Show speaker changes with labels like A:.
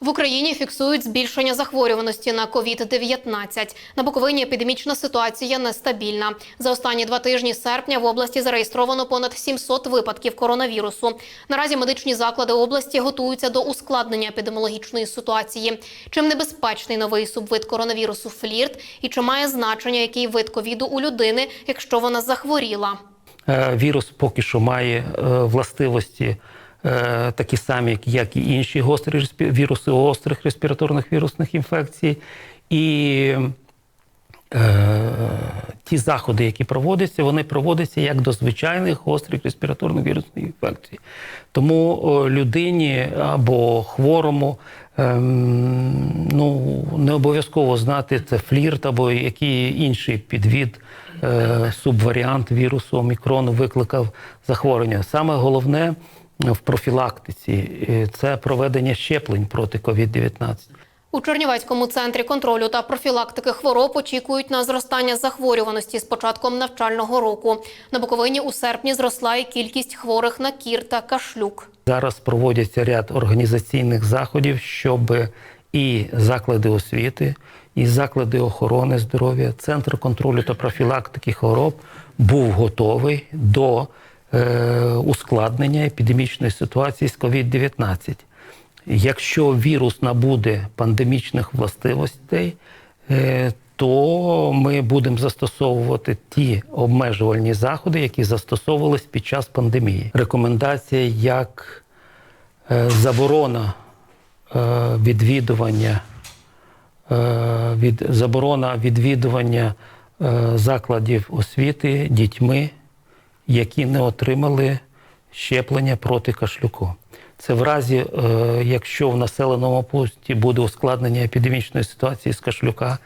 A: В Україні фіксують збільшення захворюваності на COVID-19. На Буковині епідемічна ситуація нестабільна. За останні два тижні серпня в області зареєстровано понад 700 випадків коронавірусу. Наразі медичні заклади області готуються до ускладнення епідеміологічної ситуації. Чим небезпечний новий субвид коронавірусу флірт і чи має значення, який вид ковіду у людини, якщо вона захворіла?
B: Е, Вірус поки що має е, властивості такі самі, як і інші гострі віруси гострих респіраторних вірусних інфекцій. І е, ті заходи, які проводяться, вони проводяться як до звичайних гострих респіраторних вірусних інфекцій. Тому людині або хворому ем, ну, не обов'язково знати це флірт або який інший підвід, е, субваріант вірусу омікрону викликав захворювання. Саме головне в профілактиці це проведення щеплень проти COVID-19.
A: У Чернівецькому центрі контролю та профілактики хвороб очікують на зростання захворюваності з початком навчального року. На Буковині у серпні зросла і кількість хворих на кір та кашлюк.
B: Зараз проводяться ряд організаційних заходів, щоб і заклади освіти, і заклади охорони здоров'я, центр контролю та профілактики хвороб був готовий до ускладнення епідемічної ситуації з COVID-19. Якщо вірус набуде пандемічних властивостей, е, то ми будемо застосовувати ті обмежувальні заходи, які застосовувались під час пандемії. Рекомендація як е, заборона е, відвідування, е, від, заборона відвідування е, закладів освіти дітьми, які не отримали щеплення проти кашлюку. Це в разі, е, якщо в населеному пункті буде ускладнення епідемічної ситуації з кашлюка,